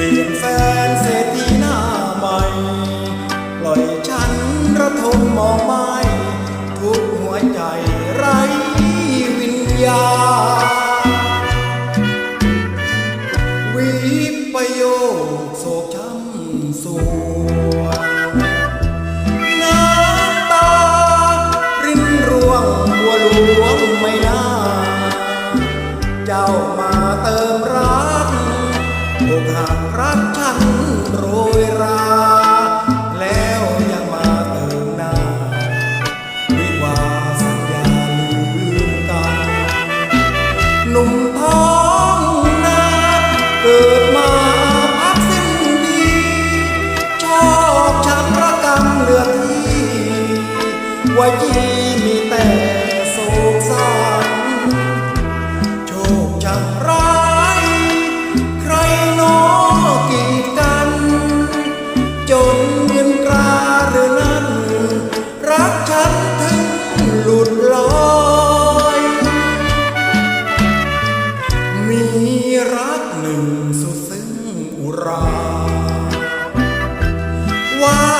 ลี่ยนแฟนเศรษฐีหน้าใหม่ ปล่อยฉันระทมมองไม่ทุกหัวใจไร้วิญญาวิปโยคโศกช้ำสวงน้ำตา รินร่วงบัวหลวงไม่น่า เจ้ามาเติมรา กหักรักฉันโรยรา แล้วยังมาเติมหน้า วิวาสัญญาลืมกันหนุ่มท้องนาเกิดมาพักสิ้นดี ชอบฉันระกำเลือดที่ว่ายีมีแต่โศกสารโชคฉันรา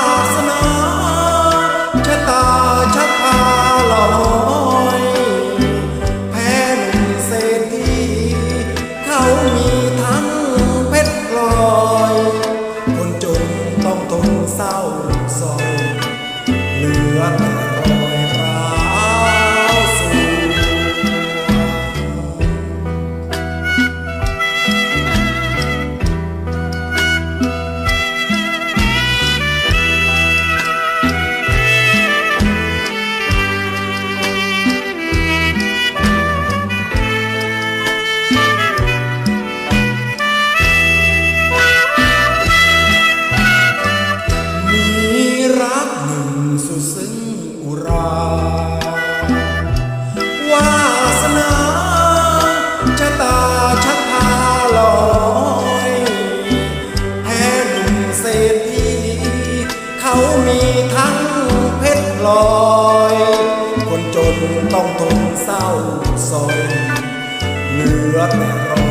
ว รักหนึ่งสุดซึ้งอุราวาสนาชะตาชักพาลอยแพ้หนุ่มเศรษฐีเขามีทั้งเพชรพลอย คนจนต้องทนเศร้าซอยเหลือแต่รอ